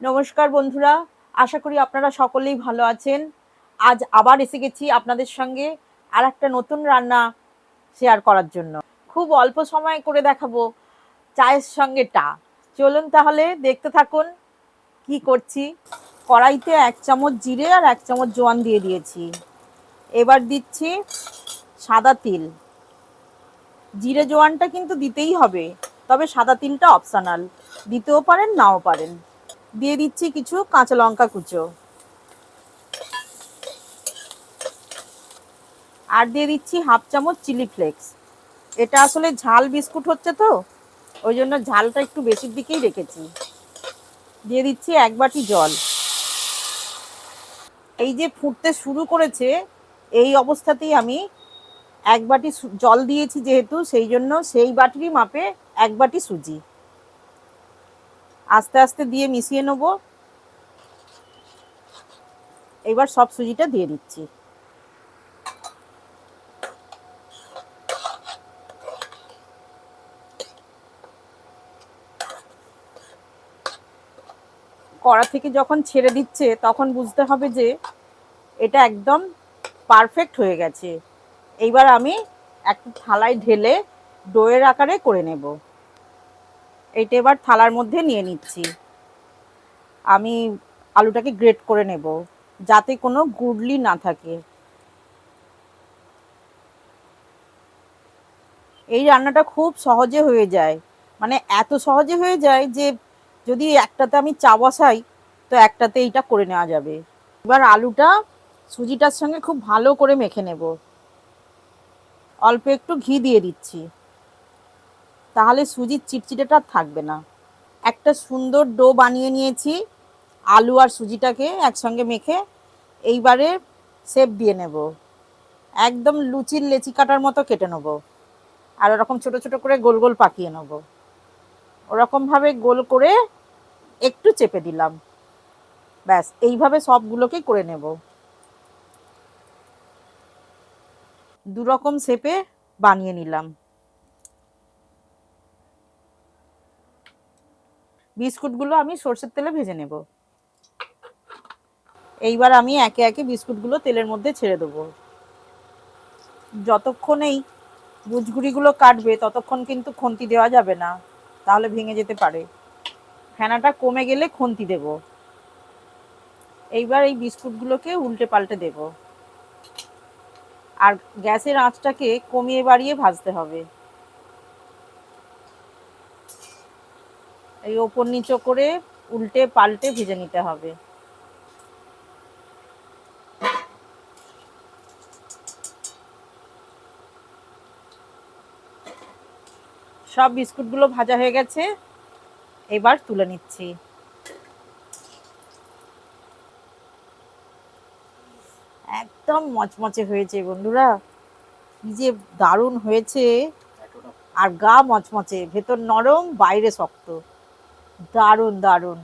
নমস্কার বন্ধুরা, আশা করি আপনারা সকলেই ভালো আছেন। আজ আবার এসে গেছি আপনাদের সঙ্গে আর একটা নতুন রান্না শেয়ার করার জন্য। খুব অল্প সময় করে দেখাবো চায়ের সঙ্গে টা চলুন তাহলে দেখতে থাকুন কি করছি। কড়াইতে এক চামচ জিরে আর এক চামচ জোয়ান দিয়ে দিয়েছি। এবার দিচ্ছি সাদা তিল। জিরে জোয়ানটা কিন্তু দিতেই হবে, তবে সাদা তিলটা অপশনাল দিতেও পারেন, নাও পারেন। দিয়ে দিচ্ছি কিছু কাঁচা লঙ্কা কুচো। আর দিয়ে দিচ্ছি হাফ চামচ চিলি ফ্লেক্স। এটা আসলে ঝাল বিস্কুট হচ্ছে তো, ওই জন্য ঝালটা একটু বেশির দিকেই রেখেছি। দিয়ে দিচ্ছি এক বাটি জল। এই যে ফুটতে শুরু করেছে, এই অবস্থাতেই আমি এক বাটি জল দিয়েছি যেহেতু, সেই জন্য সেই বাটিরই মাপে এক বাটি সুজি। আস্তে আস্তে দিয়ে মিশিয়ে নেব। এবার সব সুজিটা দিয়ে দিচ্ছি। কড়া থেকে যখন ছেড়ে দিচ্ছে, তখন বুঝতে হবে যে এটা একদম পারফেক্ট হয়ে গেছে। এইবার আমি একটা থালায় ঢেলে ডোয়ের আকারে করে নেব। এইটা এবার থালার মধ্যে নিয়ে নিচ্ছি। আমি আলুটাকে গ্রেট করে নেব, যাতে কোনো গুডলি না থাকে। এই রান্নাটা খুব সহজে হয়ে যায়। মানে এত সহজে হয়ে যায় যে, যদি একটাতে আমি চা বসাই, তো একটাতে এইটা করে নেওয়া যাবে। এবার আলুটা সুজিটার সঙ্গে খুব ভালো করে মেখে নেব। অল্প একটু ঘি দিয়ে দিচ্ছি। তাহলে সুজির চিটচিটেটা থাকবে না। একটা সুন্দর ডো বানিয়ে নিয়েছি, আলু আর সুজিটাকে একসঙ্গে মেখে এইবারে শেপ দিয়ে নেব। একদম লুচির লেচি কাটার মতো কেটে নেব। আর ওরকম ছোট ছোট করে গোল গোল পাকিয়ে নেব। ওরকমভাবে গোল করে একটু চেপে দিলাম। ব্যাস, এইভাবে সবগুলোকে করে নেব। দু রকম শেপে বানিয়ে নিলাম। বিস্কুটগুলো আমি সর্ষের তেলে ভেজে নেব। এইবার আমি একে একে বিস্কুটগুলো তেলের মধ্যে ছেড়ে দেবো। যতক্ষণ এই বুঝগুড়িগুলো কাটবে, ততক্ষণ কিন্তু খুন্তি দেওয়া যাবে না, তাহলে ভেঙে যেতে পারে। ফেনাটা কমে গেলে খুন্তি দেব। এইবার এই বিস্কুটগুলোকে উল্টে পাল্টে দেব। আর গ্যাসের আঁচটাকে কমিয়ে বাড়িয়ে ভাজতে হবে। এই ওপর নিচো করে উল্টে পাল্টে ভেজে নিতে হবে। সব বিস্কুটগুলো ভাজা হয়ে গেছে, এবার তুলে নিচ্ছি। একদম মচমচে হয়েছে বন্ধুরা, কি যে দারুণ হয়েছে। আর গা মচমচে, ভেতর নরম, বাইরে শক্ত। দারুণ দারুণ।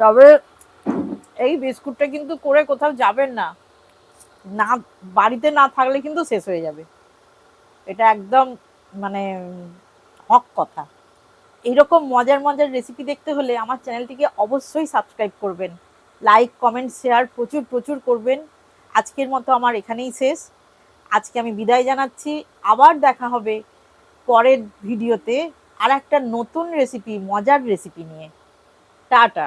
তবে এই বিস্কুটটা কিন্তু করে কোথাও যাবেন না। না, বাড়িতে না থাকলে কিন্তু শেষ হয়ে যাবে। এটা একদম মানে হক কথা। এইরকম মজার মজার রেসিপি দেখতে হলে আমার চ্যানেলটিকে অবশ্যই সাবস্ক্রাইব করবেন। লাইক কমেন্ট শেয়ার প্রচুর প্রচুর করবেন। আজকের মতো আমার এখানেই শেষ। আজকে আমি বিদায় জানাচ্ছি। আবার দেখা হবে পরের ভিডিওতে আর একটা নতুন রেসিপি মজার রেসিপি নিয়ে। টাটা।